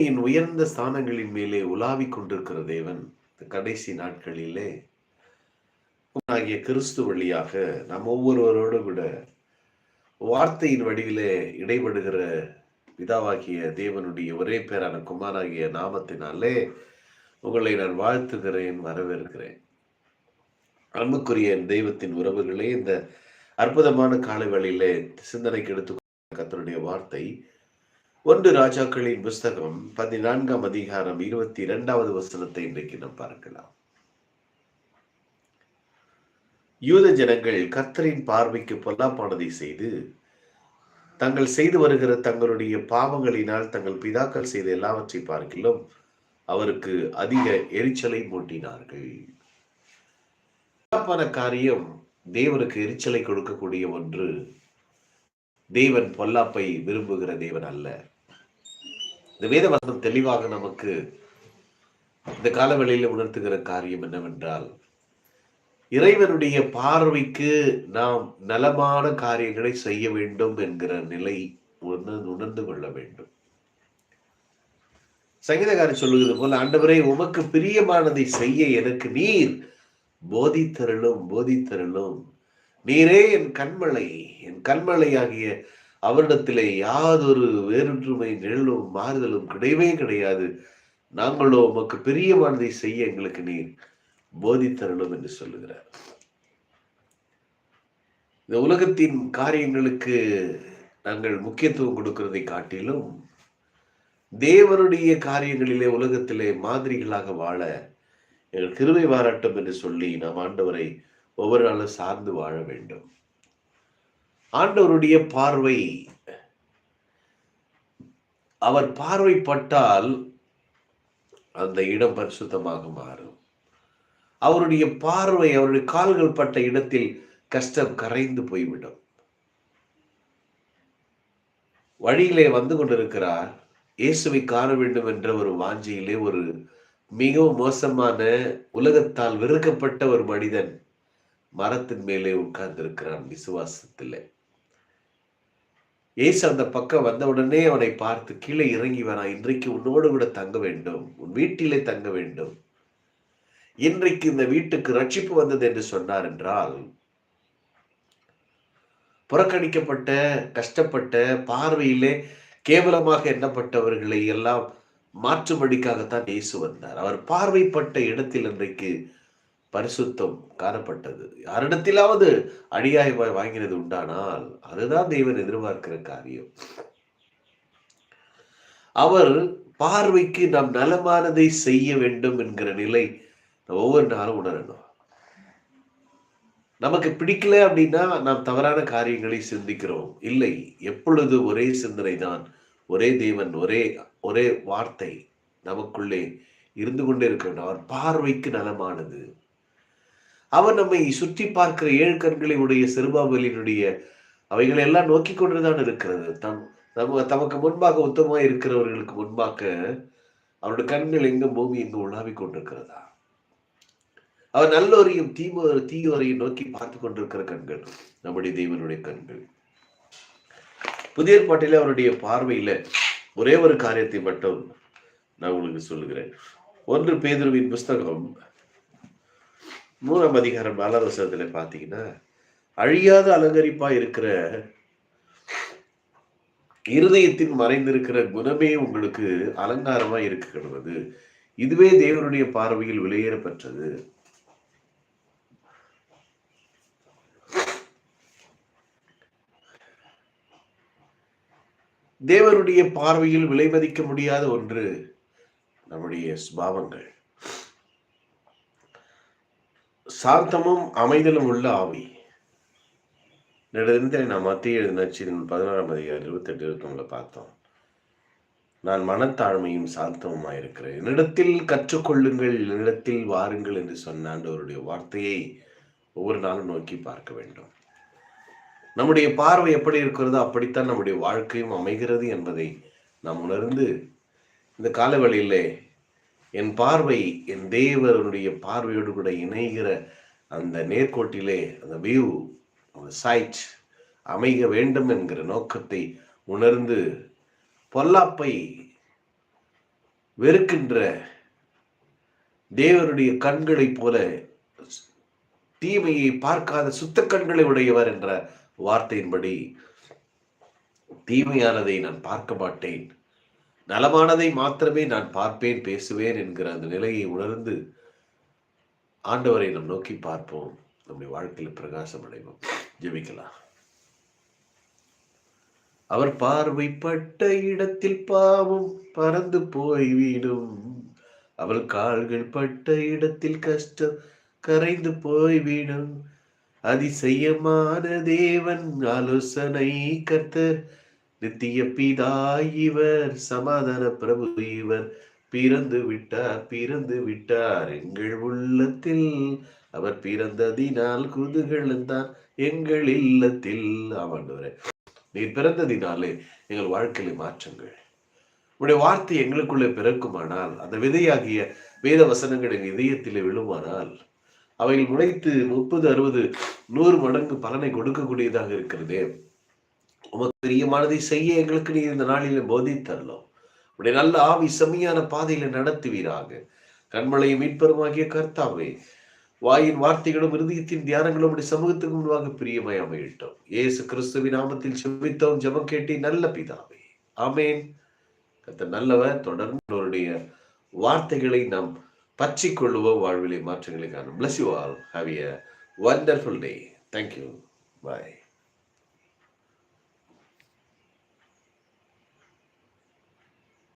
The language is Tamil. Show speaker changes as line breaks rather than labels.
என் உயர்ந்த ஸ்தானங்களின் மேலே உலாவிக் கொண்டிருக்கிற தேவன் கடைசி நாட்களிலே ஆகிய கிறிஸ்து வழியாக நாம் ஒவ்வொருவரோடு கூட வார்த்தையின் வடிவிலே இடைபடுகிற பிதாவாகிய தேவனுடைய ஒரே பேரான குமாராகிய நாமத்தினாலே உங்களை நான் வாழ்த்துகிறேன் வரவேற்கிறேன். அன்புக்குரிய தெய்வத்தின் உறவுகளே இந்த அற்புதமான காலை வழியிலே சிந்தனைக்கு எடுத்து கத்தனுடைய வார்த்தை ஒன்று ராஜாக்களின் புஸ்தகம் பதினான்காம் அதிகாரம் இருபத்தி இரண்டாவது வசனத்தை இன்றைக்கு நாம் பார்க்கலாம். யூத ஜனங்கள் கர்த்தரின் பார்வைக்கு பொல்லாப்பானதை செய்து தங்கள் செய்து வருகிற தங்களுடைய பாவங்களினால் தங்கள் பிதாக்கள் செய்த எல்லாவற்றை பார்க்கிலும் அவருக்கு அதிக எரிச்சலை மூட்டினார்கள். பொல்லாப்பான காரியம் தேவனுக்கு எரிச்சலை கொடுக்கக்கூடிய ஒன்று தேவன் பொல்லாப்பை விரும்புகிற தேவன் அல்ல. இந்த வேதவசனம் தெளிவாக நமக்கு இந்த காலவெளியில் உணர்த்துகிற காரியம் என்னவென்றால் இறைவனுடைய பார்வைக்கு நாம் நலமான காரியங்களை செய்ய வேண்டும் என்கிற நிலை உணர்ந்து கொள்ள வேண்டும். சங்கீதக்காரன் சொல்லுகிறது போல ஆண்டவரை உமக்கு பிரியமானதை செய்ய எனக்கு நீர் போதித்தருளும் போதித்தருளும். நீரே என் கண்மலை என் கண்மலை ஆகிய அவரிடத்திலே யாதொரு வேறொற்றுமை நிழலும் மாறுதலும் கிடையவே கிடையாது. நாங்களோ உமக்கு பிரியமானதை செய்ய எங்களுக்கு நீர் போதித்தரணும் என்று சொல்லுகிறார். இந்த உலகத்தின் காரியங்களுக்கு நாங்கள் முக்கியத்துவம் கொடுக்கிறதை காட்டிலும் தேவனுடைய காரியங்களிலே உலகத்திலே மாதிரிகளாக வாழ எங்கள் கிருவை வாராட்டம் என்று சொல்லி நாம் ஆண்டவரை ஒவ்வொரு நாளும் சார்ந்து வாழ வேண்டும். ஆண்டவருடைய பார்வை. அவர் பார்வைப்பட்டால் அந்த இடம் பரிசுத்தமாக மாறும். அவருடைய பார்வை அவருடைய கால்கள் பட்ட இடத்தில் கஷ்டம் கரைந்து போய்விடும். வழியிலே வந்து கொண்டிருக்கிறார். இயேசுவை காண வேண்டும் என்ற ஒரு வாஞ்சியிலே ஒரு மிகவும் மோசமான உலகத்தால் வெறுக்கப்பட்ட ஒரு மனிதன் மரத்தின் மேலே உட்கார்ந்திருக்கிறான் விசுவாசத்தில். ஏசு அந்த பக்கம் வந்த உடனே அவனை பார்த்து கீழே இறங்கி வரான் இன்றைக்கு உன்னோடு கூட தங்க வேண்டும் உன் வீட்டிலே தங்க வேண்டும். இன்றைக்கு இந்த வீட்டுக்கு ரட்சிப்பு வந்தது என்று சொன்னார் என்றால் புறக்கணிக்கப்பட்ட கஷ்டப்பட்ட பார்வையிலே கேவலமாக எண்ணப்பட்டவர்களை எல்லாம் மாற்றும்படிக்காகத்தான் இயேசு வந்தார். அவர் பார்வைப்பட்ட இடத்தில் இன்றைக்கு பரிசுத்தம் காணப்பட்டது. யாரிடத்திலாவது அடியாய் வாங்கினது உண்டானால் அதுதான் தெய்வன் எதிர்பார்க்கிற காரியம். அவர் பார்வைக்கு நாம் நலமானதை செய்ய வேண்டும் என்கிற நிலை ஒவ்வொரு நாளும் உணரணும். நமக்கு பிடிக்கல அப்படின்னா நாம் தவறான காரியங்களை சிந்திக்கிறோம். இல்லை எப்பொழுது ஒரே சிந்தனை தான் ஒரே தேவன் ஒரே ஒரே வார்த்தை நமக்குள்ளே இருந்து கொண்டே இருக்க வேண்டும். அவர் பார்வைக்கு நலமானது. அவர் நம்மை சுற்றி பார்க்கிற ஏழு கண்களை உடைய சிறுபாபலினுடைய அவைகளை எல்லாம் நோக்கி கொண்டுதான் இருக்கிறது. தம் நம்ம தமக்கு முன்பாக உத்தமாக இருக்கிறவர்களுக்கு முன்பாக அவருடைய கண்கள் எங்கும் பூமி எங்கும் உலாவிக் கொண்டிருக்கிறதா? அவர் நல்லோரையும் தீமோ தீயோரையும் நோக்கி பார்த்து கொண்டிருக்கிற கண்கள் நம்முடைய தெய்வனுடைய கண்கள். புதிய பாட்டில அவருடைய பார்வையில ஒரே ஒரு காரியத்தை மட்டும் நான் உங்களுக்கு சொல்லுகிறேன். ஒன்று பேதுருவின் புஸ்தகம் மூணாம் அதிகாரம் நாலாவது வசனத்தில் பார்த்தீங்கன்னா அழியாத அலங்கரிப்பாக இருக்கிற இருதயத்தின் மறைந்திருக்கிற குணமே உங்களுக்கு அலங்காரமா இருக்கிறது இதுவே தேவனுடைய பார்வையில் வெளியேறப்பட்டது தேவருடைய தேவனுடைய பார்வையில் விலை மதிக்க முடியாத ஒன்று நம்முடைய சுபாவங்கள். சாந்தமும் அமைதலும் உள்ள ஆவி. நெடுந்த நான் மத்திய எழுதினாச்சு பதினாறாம் அதிகாரம் இருபத்தெட்டு இருபத்தி பார்த்தோம். நான் மனத்தாழ்மையும் சாந்தமுமா இருக்கிறேன். என்னிடத்தில் கற்றுக்கொள்ளுங்கள் என்னிடத்தில் வாருங்கள் என்று சொன்ன ஆண்டவருடைய வார்த்தையை ஒவ்வொரு நாளும் நோக்கி பார்க்க வேண்டும். நம்முடைய பார்வை எப்படி இருக்கிறதோ அப்படித்தான் நம்முடைய வாழ்க்கையும் அமைகிறது என்பதை நாம் உணர்ந்து இந்த காலவெளியிலே என் பார்வை என் தேவருடைய பார்வையோடு கூட இணைகிற அந்த நேர்கோட்டிலே அந்த வியூ அந்த சைட் அமைக வேண்டும் என்கிற நோக்கத்தை உணர்ந்து பொல்லாப்பை வெறுக்கின்ற தேவனுடைய கண்களைப் போல தீமையை பார்க்காத சுத்த கண்களை உடையவர் என்ற வார்த்தையின்படி தீமையானதை நான் பார்க்க மாட்டேன். நலமானதை மாத்திரமே நான் பார்ப்பேன் பேசுவேன் என்கிற அந்த நிலையை உணர்ந்து ஆண்டவரை நம் நோக்கி பார்ப்போம். நம்முடைய வாழ்க்கையில் பிரகாசம் அடைவோம். ஜெபிக்கலாம். அவர் பார்வைப்பட்ட இடத்தில் பாவம் பறந்து போய்விடும். அவள் கால்கள் பட்ட இடத்தில் கஷ்டம் கரைந்து போய்விடும். அதிசயமான தேவன் ஆலோசனை கர்த்தர் நித்திய பிதா இவர் சமாதான பிரபு இவர். பிறந்து விட்டார் பிறந்து விட்டார் எங்கள் உள்ளத்தில். அவர் பிறந்ததினால் குதுகழ்ந்தான் எங்கள் இல்லத்தில். ஆமாண்டவரே நீர் பிறந்ததினாலே எங்கள் வாழ்க்கையில மாற்றங்கள். உடைய வார்த்தை எங்களுக்குள்ளே பிறக்குமானால் அந்த விதையாகிய வேத வசனங்கள் எங்கள் இதயத்திலே விழுமானால் அவைகள் முளைத்து முப்பது அறுபது நூறு மடங்கு பலனை கொடுக்கக்கூடியதாக இருக்கிறதே. உமக்கு பிரியமானதை செய்ய எங்களுக்கு நீ இந்த நாளில போதித்தரலாம் உடைய நல்ல ஆவி செம்மையான பாதையில நடத்துவீராக. கண்மலையை மீட்பருமாகிய கர்த்தாவே வாயின் வார்த்தைகளும் இருதயத்தின் தியானங்களும் உடைய சமூகத்துக்கு முன்பாக பிரியமாய் அமையிட்டோம் ஏசு கிறிஸ்துவின் நாமத்தில் செவித்தோம் ஜபம் கேட்டி நல்ல பிதாவே. ஆமேன். கத்த நல்லவர் தொடர்ந்து அவருடைய வார்த்தைகளை நாம் பற்றிக் கொள்ளுவோம் வாழ்விலை மாற்றங்களை காணும். Bless you all have a wonderful day thank you bye